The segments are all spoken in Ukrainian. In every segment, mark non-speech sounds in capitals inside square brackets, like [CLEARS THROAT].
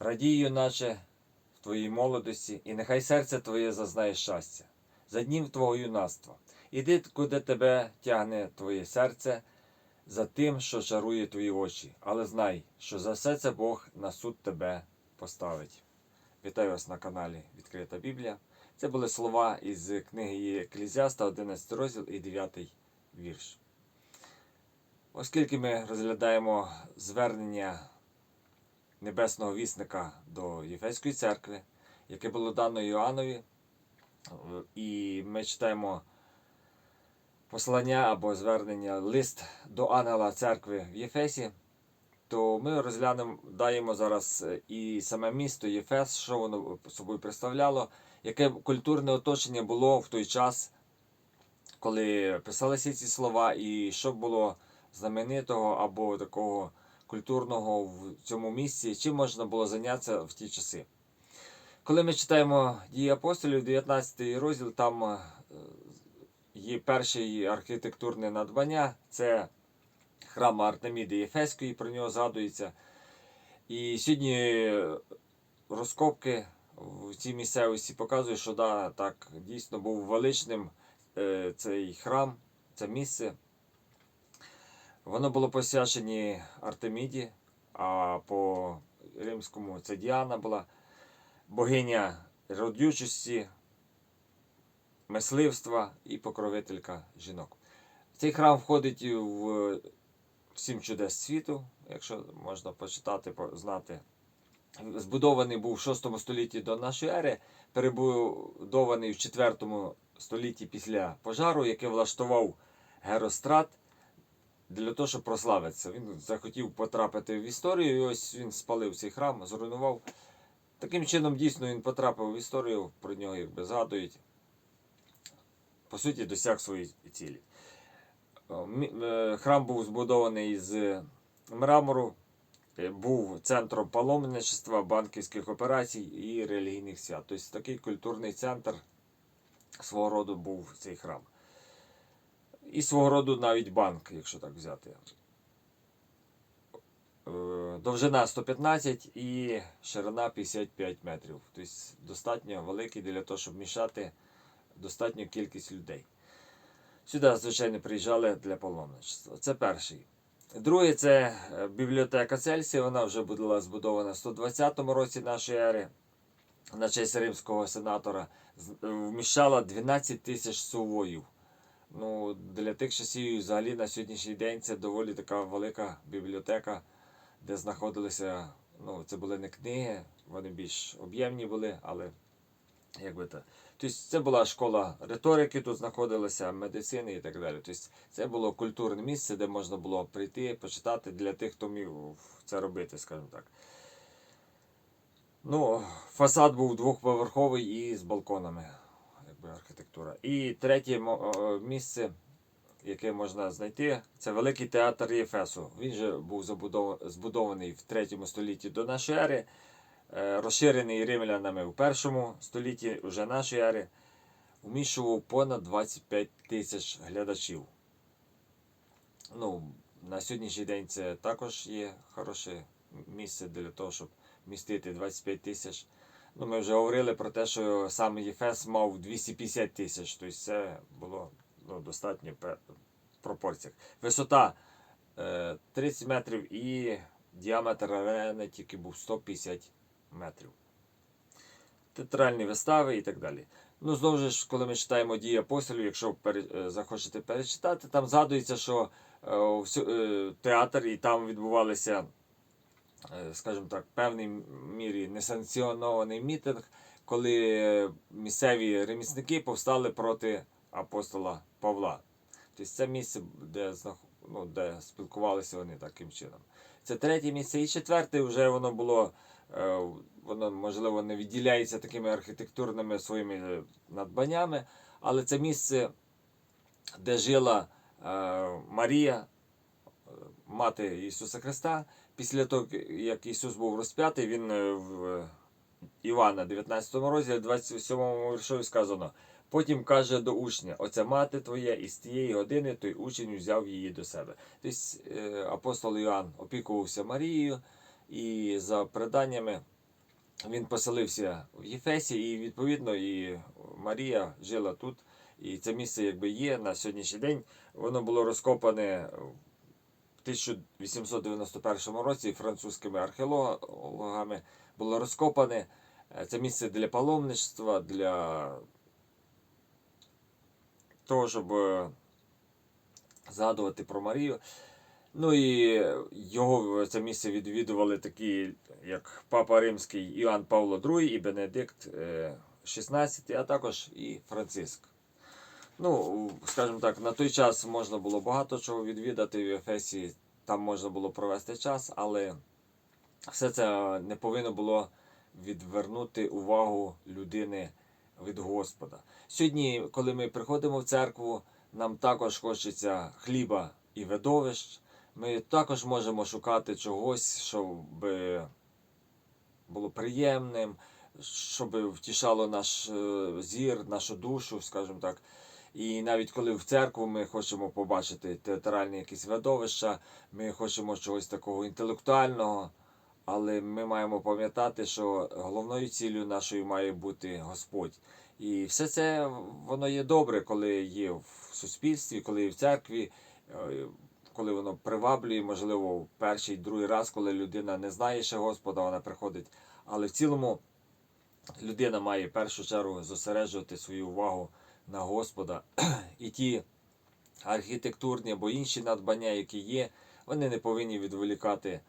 Радій, юначе, в твоїй молодості, і нехай серце твоє зазнає щастя, за днів твого юнацтва. Іди, куди тебе тягне твоє серце, за тим, що чарує твої очі. Але знай, що за все це Бог на суд тебе поставить. Вітаю вас на каналі Відкрита Біблія. Це були слова із книги Еклезіаста, 11 розділ і 9 вірш. Оскільки ми розглядаємо звернення небесного вісника до Єфеської церкви, яке було дано Іоаннові, і ми читаємо послання або звернення лист до ангела церкви в Єфесі, то ми розглянемо, даємо зараз і саме місто Єфес, що воно собою представляло, яке культурне оточення було в той час, коли писалися ці слова, і що було знаменитого або такого культурного в цьому місці, чим можна було зайнятися в ті часи. Коли ми читаємо дії апостолів, 19 розділ, там е, є перше архітектурне надбання, це храм Артеміди Єфеської, про нього згадується. І сьогодні розкопки в цій місцевості показують, що да, так дійсно був величним е, цей храм, це місце. Воно було посвячені Артеміді, а по римському це Діана була богиня родючості, мисливства і покровителька жінок. Цей храм входить в сім чудес світу, якщо можна почитати, знати. Збудований був в 6 столітті до нашої ери, перебудований в 4 столітті після пожару, який влаштував Герострат для того, щоб прославитися. Він захотів потрапити в історію, і ось він спалив цей храм, зруйнував. Таким чином, дійсно, він потрапив в історію, про нього якби згадують. По суті, досяг своєї цілі. Храм був збудований з мрамору, е, був центром паломничества, банківських операцій і релігійних свят. Тобто такий культурний центр свого роду був цей храм. І свого роду навіть банк, якщо так взяти. Е, Довжина 115 і ширина 55 метрів. Тобто достатньо великий для того, щоб мішати достатню кількість людей. Сюди, звичайно, приїжджали для паломничества. Це перший. Другий це бібліотека Цельсія. Вона вже була збудована в 120 році нашої ери на честь римського сенатора. Вміщала 12 тисяч сувоїв. Ну, Для тих часів, взагалі, на сьогоднішній день це доволі така велика бібліотека, де знаходилися. Ну, це були не книги, вони більш об'ємні були, але якби то. Тобто це була школа риторики, тут знаходилася медицини і так далі. Тобто це було культурне місце, де можна було прийти, почитати для тих, хто міг це робити, скажімо так. Ну, Фасад був двохповерховий і з балконами, якби архітектура. І третє місце, яке можна знайти, це Великий театр Єфесу. Він же був збудований в 3 столітті до нашої ери. Розширений римлянами в першому столітті вже нашої ери, вміщував понад 25 тисяч глядачів. Ну, На сьогоднішній день це також є хороше місце для того, щоб містити 25 тисяч. Ну, Ми вже говорили про те, що саме Єфес мав 250 тисяч, тобто це було ну, достатньо пропорціях. Висота е, 30 метрів і діаметр арени тільки був 150 метрів. Театральні вистави і так далі. Ну, знову ж, коли ми читаємо дії апостолів, якщо пере, захочете перечитати, там згадується, що е, е, театр і там відбувалися, е, скажімо так, певній мірі несанкціонований мітинг, коли місцеві ремісники повстали проти апостола Павла. Тобто це місце, де ну, де спілкувалися вони таким чином. Це третє місце. І четверте вже воно було. Воно, можливо, не відділяється такими архітектурними своїми надбаннями, але це місце, де жила Марія, мати Ісуса Христа. Після того, як Ісус був розп'ятий, Він в Івана, 19 розділі, 27 віршові сказано. Потім каже до учня: Оця мати твоя, і з тієї години той учень взяв її до себе. Тобто апостол Іоанн опікувався Марією, і за преданнями він поселився в Єфесі, і відповідно і Марія жила тут. І це місце якби є на сьогоднішній день. Воно було розкопане 1891 році французькими археологами. Було розкопане. Е, Це місце для паломництва, для того, щоб е, згадувати про Марію. Ну і його це місце відвідували такі, як Папа Римський Іоанн Павло II і Бенедикт XVI, а також і Франциск. Ну, скажімо так, на той час можна було багато чого відвідати в Ефесі, там можна було провести час, але все це не повинно було відвернути увагу людини від Господа. Сьогодні, коли ми приходимо в церкву, нам також хочеться хліба і видовищ. Ми також можемо шукати чогось, щоб було приємним, щоб втішало наш е, зір, нашу душу, скажімо так. І навіть коли в церкву ми хочемо побачити театральні якісь видовища, ми хочемо чогось такого інтелектуального, але ми маємо пам'ятати, що головною цілею нашою має бути Господь. І все це воно є добре, коли є в суспільстві, коли є в церкві, е, коли воно приваблює, можливо, перший, другий раз, коли людина не знає ще Господа, вона приходить. Але в цілому людина має в першу чергу зосереджувати свою увагу на Господа. [CLEARS THROAT] І ті архітектурні або інші надбання, які є, вони не повинні відволікати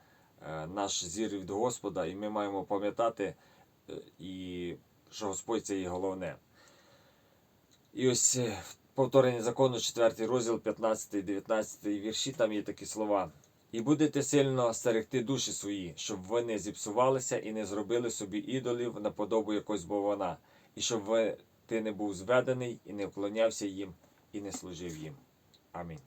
е, наш зір від Господа, і ми маємо пам'ятати, е, що Господь це є головне. І ось е, в повторенні закону, 4 розділ, 15, 19 вірші, там є такі слова. І будете сильно стерегти душі свої, щоб ви не зіпсувалися і не зробили собі ідолів на подобу якось бована, і щоб ви, ти не був зведений і не вклонявся їм, і не служив їм. Амінь.